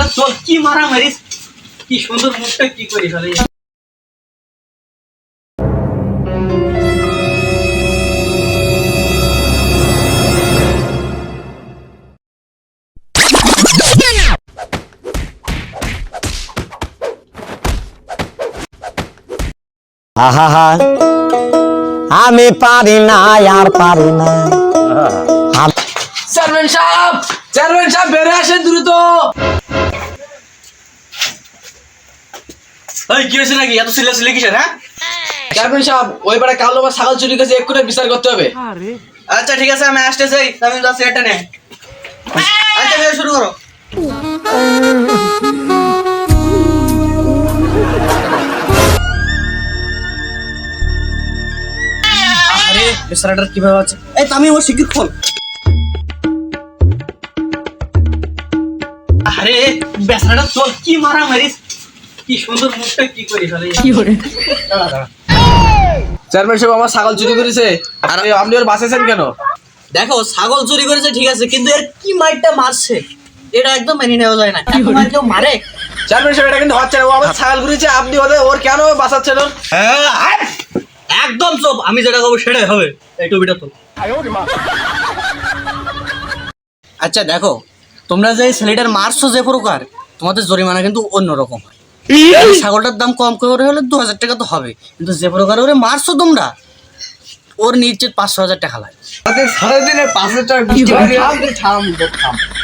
বেসাটা চল কি মারা মারিস। কি সুন্দর মুখটা কি করি ফেলে আহা আমি পারি না আর পারি না। চেয়ারম্যান সাহেব চেয়ারম্যান সাহেব বেড়ে আসেন দ্রুত। এই কি হয়েছে নাকি? এত সিলে সিলে কিসের হ্যাঁ? চেয়ারম্যান সাহেব ওই পাড়া কালো বা ছাগল চুরি গেছে এক্ষুনি বিচার করতে হবে। আচ্ছা ঠিক আছে আমি আসতে চাই আমি যাচ্ছি এটা নে। আচ্ছা বের শুরু করো। আরে বেসারাটার কীভাবে আছে এই আমি খোল আরে কি মারা মারিস কি সুন্দর মুখটা কি করি ফেলে দাঁড়া, দাঁড়া। চেয়ারম্যান সাহেব আমার ছাগল চুরি করেছে। আর আপনি ওর বাঁচাইছেন কেন? দেখো ছাগল চুরি করেছে ঠিক আছে কিন্তু এর কি মাইরটা মারছে? এটা একদম মেনে নেওয়া যায় না। কেউ মারে। চেয়ারম্যান সাহেব এটা কিন্তু হচ্ছে না। ও আমার ছাগল ঘুরেছে আপনি ওদের ওর কেন বাঁচাচ্ছেন ওর? একদম চুপ। আমি যেটা করব সেটাই হবে। এই টুপিটা তো। আচ্ছা দেখো তোমরা যে ছেলেটার মারছো যে প্রকার তোমাদের জরিমানা কিন্তু অন্যরকম। হয় ছাগলটার দাম কম করে হলে দু হাজার টাকা তো হবে। কিন্তু যে প্রকার ওরে মারছো তোমরা ওর নিশ্চিত পাঁচশো হাজার টাকা লাগে।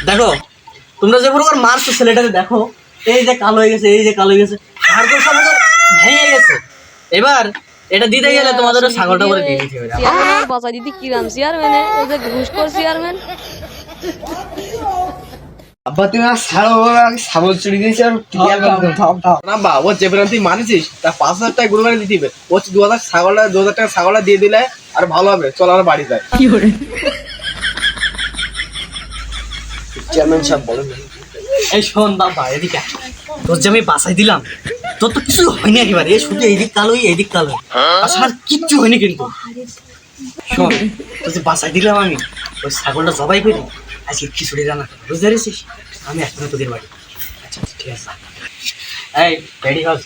দেখো তোমরা যে প্রকার মারছো ছেলেটাকে দেখো এই যে কালো হয়ে গেছে এই যে কালো হয়ে গেছে হাড় তো সব ভেঙে গেছে। এবার এটা দিতে গেলে তোমাদের ওই ছাগলটা করে দিয়ে দিতে হবে। বাঁচা দিদি কিরাম চেয়ারম্যানে এই যে ঘুষখোর চেয়ারম্যান আব্বা তুমি আমার ছাড়ো আমি ছাগল চুরি দিয়েছি আর না বা ও যে বেরান তুই মানেছিস তা পাঁচ হাজার টাকা গুরু দিতে হবে। ও দু হাজার ছাগলটা দু হাজার টাকা ছাগলটা দিয়ে দিলে আর ভালো হবে। চল আমার বাড়ি যাই। চেয়ারম্যান সাহেব বলেন। এই শোন বাবা এদিকে আয়। তোর যে আমি বাসাই দিলাম তোর তো কিছু হয়নি একেবারে। এ শুধু এইদিক কালোই এইদিক কালো। আর কিচ্ছু হয়নি কিন্তু। শোন তোর যে বাসাই দিলাম আমি ওই ছাগলটা জবাই করি। আজকে খিচুড়ি রান্না করব, বুঝতে পেরেছিস? আমি এখন তোদের বাড়ি। আচ্ছা ঠিক আছে। এই রেডি হস